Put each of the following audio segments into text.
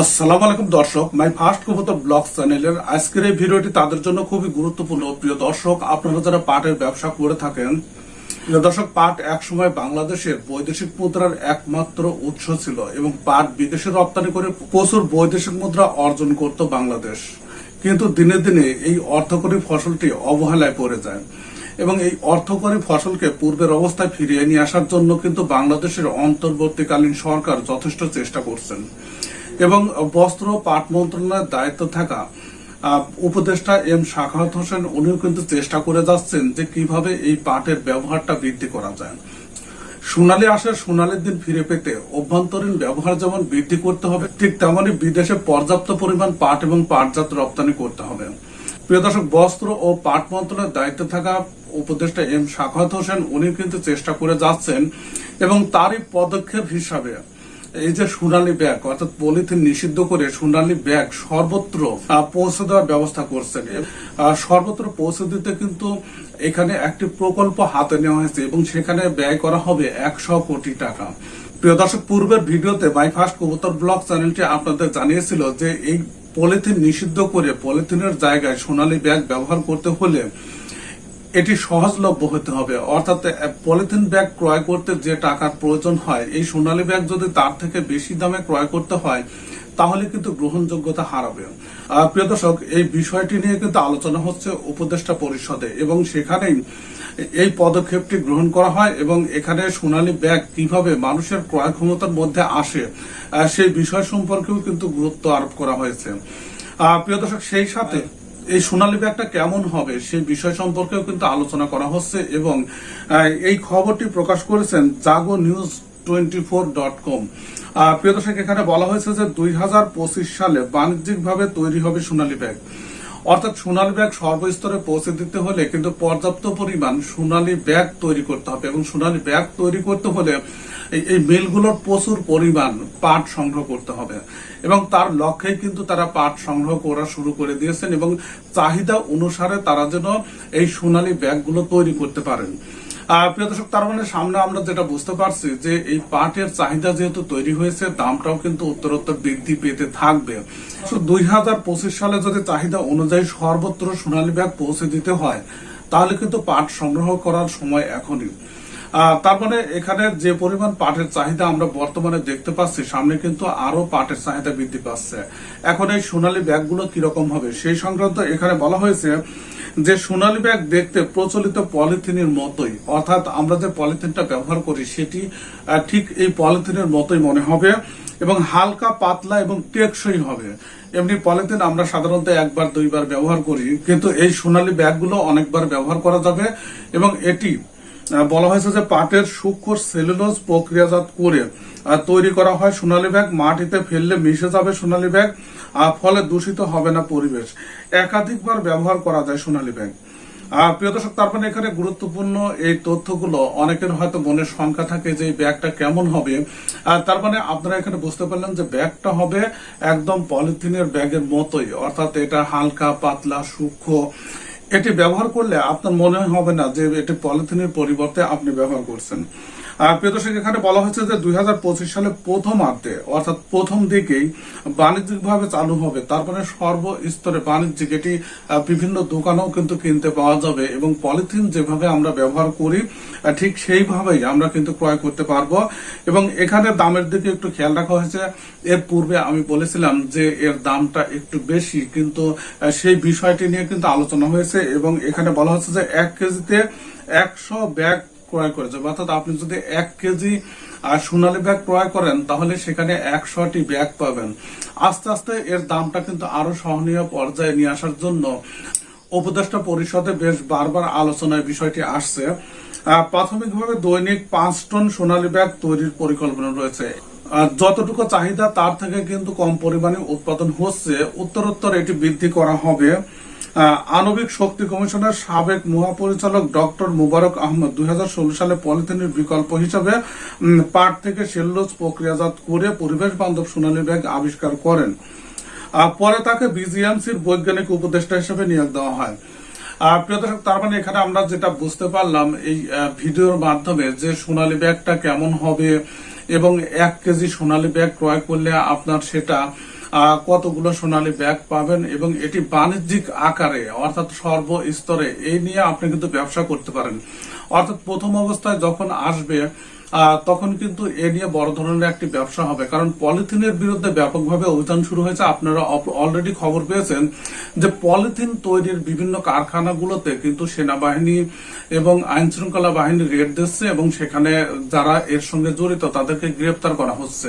আসসালামু আলাইকুম দর্শক, মাই ফার্স্ট কবুতর ব্লগ চ্যানেলের আজকের এই ভিডিওটি তাদের জন্য খুবই গুরুত্বপূর্ণ। প্রিয় দর্শক, আপনারা যারা পাটের ব্যবসা করে থাকেন দর্শক, পাট একসময় বাংলাদেশের বৈদেশিক মুদ্রার একমাত্র উৎস ছিল এবং পাট বিদেশে রপ্তানি করে প্রচুর বৈদেশিক মুদ্রা অর্জন করত বাংলাদেশ। কিন্তু দিনে দিনে এই অর্থকরী ফসলটি অবহেলায় পড়ে যায় এবং এই অর্থকরী ফসলকে পূর্বের অবস্থায় ফিরিয়ে নিয়ে আসার জন্য কিন্তু বাংলাদেশের অন্তর্বর্তীকালীন সরকার যথেষ্ট চেষ্টা করছেন। এবং বস্ত্র, পাট মন্ত্রণালয়ের দায়িত্ব থাকা উপদেষ্টা এম শাখাত হোসেন, উনিও কিন্তু চেষ্টা করে যাচ্ছেন যে কীভাবে এই পাটের ব্যবহারটা বৃদ্ধি করা যায়। সোনালী আসে, সোনালীর দিন ফিরে পেতে অভ্যন্তরীণ ব্যবহার যেমন বৃদ্ধি করতে হবে, ঠিক তেমনই বিদেশে পর্যাপ্ত পরিমাণ পাট এবং পাটজাত রপ্তানি করতে হবে। প্রিয় দর্শক, বস্ত্র ও পাট মন্ত্রণের দায়িত্বে থাকা উপদেষ্টা এম শাখাত হোসেন উনি কিন্তু চেষ্টা করে যাচ্ছেন এবং তারই পদক্ষেপ হিসাবে এই যে সোনালী ব্যাগ, অর্থাৎ পলিথিন নিষিদ্ধ করে সোনালী ব্যাগ সর্বত্র পৌঁছে দেওয়ার ব্যবস্থা করছেন। সর্বত্র পৌঁছে দিতে কিন্তু এখানে একটি প্রকল্প হাতে নেওয়া হয়েছে এবং সেখানে ব্যয় করা হবে একশো কোটি টাকা। প্রিয় দর্শক, পূর্বের ভিডিওতে মাই ফার্স্ট কবুতর ব্লগ চ্যানেলটি আপনাদের জানিয়েছিল যে এই পলিথিন নিষিদ্ধ করে পলিথিনের জায়গায় সোনালী ব্যাগ ব্যবহার করতে হলে এটি সহজলভ্য হতে হবে। অর্থাৎ পলিথিন ব্যাগ ক্রয় করতে যে টাকার প্রয়োজন হয়, এই সোনালী ব্যাগ যদি তার থেকে বেশি দামে ক্রয় করতে হয়, তাহলে কিন্তু গ্রহণযোগ্যতা হারাবে। প্রিয় দর্শক, এই বিষয়টি নিয়ে কিন্তু আলোচনা হচ্ছে উপদেষ্টা পরিষদে এবং সেখানেই এই পদক্ষেপটি গ্রহণ করা হয় এবং এখানে সোনালী ব্যাগ কীভাবে মানুষের ক্রয় ক্ষমতার মধ্যে আসে সেই বিষয় সম্পর্কেও কিন্তু গুরুত্ব আরোপ করা হয়েছে। প্রিয় দর্শক, সেই সাথে এই সোনালী ব্যাগটা কেমন হবে সেই বিষয় সম্পর্কেও কিন্তু আলোচনা করা হচ্ছে এবং এই খবরটি প্রকাশ করেছেন Jago news twenty four dot com. প্রিয় দর্শক, এখানে বলা হয়েছে যে দুই হাজার পঁচিশ সালে বাণিজ্যিকভাবে তৈরি হবে সোনালী ব্যাগ। অর্থাৎ সোনালী ব্যাগ সর্বস্তরে পৌঁছে দিতে হলে কিন্তু পর্যাপ্ত পরিমাণ সোনালী ব্যাগ তৈরি করতে হবে এবং সোনালী ব্যাগ তৈরি করতে হলে এই- মিলগুলোর প্রচুর পরিমাণ পাট সংগ্রহ করতে হবে। এবং তার লক্ষ্যে কিন্তু তারা পাট সংগ্রহ করা শুরু করে দিয়েছেন এবং চাহিদা অনুসারে তারা যেন এই সোনালী ব্যাগগুলো তৈরি করতে পারেন। প্রিয় দর্শক, তার মানে সামনে আমরা যেটা বুঝতে পারছি যে এই পাটের চাহিদা যেহেতু তৈরি হয়েছে, দামটাও কিন্তু উত্তরোত্তর বৃদ্ধি পেতে থাকবে। দুই হাজার পঁচিশ সালে যদি চাহিদা অনুযায়ী সর্বত্র সোনালী ব্যাগ পৌঁছে দিতে হয়, তাহলে কিন্তু পাট সংগ্রহ করার সময় এখনই। তার মানে এখানে যে পরিমাণ পাটের চাহিদা আমরা বর্তমানে দেখতে পাচ্ছি, সামনে কিন্তু আরও পাটের চাহিদা বৃদ্ধি পাচ্ছে। এখন এই সোনালী ব্যাগগুলো কীরকম হবে? সেই সংক্রান্ত এখানে বলা হয়েছে যে সোনালী ব্যাগ দেখতে প্রচলিত পলিথিনের মতোই, অর্থাৎ আমরা যে পলিথিনটা ব্যবহার করি সেটি ঠিক এই পলিথিনের মতোই মনে হবে এবং হালকা, পাতলা এবং টেকসই হবে। এমনি পলিথিন আমরা সাধারণত একবার, দুইবার ব্যবহার করি, কিন্তু এই সোনালী ব্যাগগুলো অনেকবার ব্যবহার করা যাবে এবং এটি বলা হয়েছে যে পাটের সূক্ষ্ম সেলুলোজ প্রক্রিয়াজাত করে তৈরি করা হয় সোনালী ব্যাগ। মাটিতে ফেললে মিশে যাবে সোনালী ব্যাগ ফলে দূষিত হবে না পরিবেশ। একাধিকবার ব্যবহার করা যায় সোনালী ব্যাগ। প্রিয় দর্শক, তার মানে এখানে গুরুত্বপূর্ণ এই তথ্যগুলো, অনেকের হয়তো মনের শঙ্কা থাকে যে ব্যাগটা কেমন হবে। আর তার মানে আপনারা এখানে বুঝতে পারলেন যে ব্যাগটা হবে একদম পলিথিনের ব্যাগের মতোই, অর্থাৎ এটা হালকা, পাতলা, সূক্ষ্ম। এটি ব্যবহার করলে আপনার মনে হবে না যে এটি পলিথিনের পরিবর্তে আপনি ব্যবহার করছেন। প্রিয় দর্শক, এখানে বলা হয়েছে যে দুই হাজার পঁচিশ সালে প্রথমার্ধে, অর্থাৎ প্রথম দিকেই বাণিজ্যিকভাবে চালু হবে। তারপরে সর্বস্তরে বাণিজ্যিক, এটি বিভিন্ন দোকানেও কিন্তু কিনতে পাওয়া যাবে এবং পলিথিন যেভাবে আমরা ব্যবহার করি ঠিক সেইভাবেই আমরা কিন্তু ক্রয় করতে পারব। এবং এখানে দামের দিকে একটু খেয়াল রাখা হয়েছে। এর পূর্বে আমি বলেছিলাম যে এর দামটা একটু বেশি, কিন্তু সেই বিষয়টি নিয়ে কিন্তু আলোচনা হয়েছে এবং এখানে বলা হচ্ছে যে এক কেজিতে একশো ব্যাগ ক্রয় করে। যাবে অর্থাৎ আপনি যদি এক কেজি সোনালী ব্যাগ ক্রয় করেন, তাহলে সেখানে একশোটি ব্যাগ পাবেন। আস্তে আস্তে এর দামটা কিন্তু আরও সহনীয় পর্যায়ে নিয়ে আসার জন্য উপদেষ্টা পরিষদে বেশ বারবার আলোচনায় বিষয়টি আসছে। প্রাথমিকভাবে দৈনিক পাঁচ টন সোনালী ব্যাগ তৈরির পরিকল্পনা রয়েছে। যতটুকু চাহিদা, তার থেকে কিন্তু কম পরিমাণে উৎপাদন হচ্ছে। উত্তরোত্তর এটি বৃদ্ধি করা হবে। আণবিক শক্তি কমিশনের সাবেক মহাপরিচালক ডক্টর মুবারক আহমদ দুই হাজার ষোলো সালে পলিথিনের বিকল্প হিসাবে পাট থেকে সেল্লোজ প্রক্রিয়াজাত করে পরিবেশ বান্ধব সোনালী ব্যাগ আবিষ্কার করেন। পরে তাকে বিজিএমসির বৈজ্ঞানিক উপদেষ্টা হিসেবে নিয়োগ দেওয়া হয়। প্রিয় দর্শক, তার মানে এখানে আমরা যেটা বুঝতে পারলাম এই ভিডিওর মাধ্যমে যে সোনালী ব্যাগটা কেমন হবে এবং এক কেজি সোনালী ব্যাগ ক্রয় করলে আপনার সেটা কতগুলো সোনালী ব্যাগ পাবেন এবং এটি বাণিজ্যিক আকারে, অর্থাৎ সর্বস্তরে, এই নিয়ে আপনি কিন্তু ব্যবসা করতে পারেন। অর্থাৎ প্রথম অবস্থায় যখন আসবে তখন কিন্তু এ নিয়ে বড় ধরনের একটি ব্যবসা হবে। কারণ পলিথিনের বিরুদ্ধে ব্যাপকভাবে অভিযান শুরু হয়েছে। আপনারা অলরেডি খবর পেয়েছেন যে পলিথিন তৈরির বিভিন্ন কারখানাগুলোতে কিন্তু সেনাবাহিনী এবং আইন শৃঙ্খলা বাহিনী রেড দিচ্ছে এবং সেখানে যারা এর সঙ্গে জড়িত তাদেরকে গ্রেপ্তার করা হচ্ছে।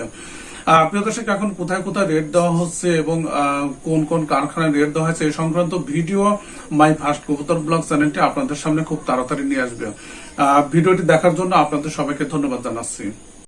প্রিয় দর্শক, এখন কোথায় কোথায় রেট দেওয়া হচ্ছে এবং কোন কোন কারখানায় রেট দেওয়া হয়েছে এই সংক্রান্ত ভিডিও মাই ফার্স্ট কবুতর ব্লগ চ্যানেলটি আপনাদের সামনে খুব তাড়াতাড়ি নিয়ে আসবে। ভিডিওটি দেখার জন্য আপনাদের সবাইকে ধন্যবাদ জানাচ্ছি।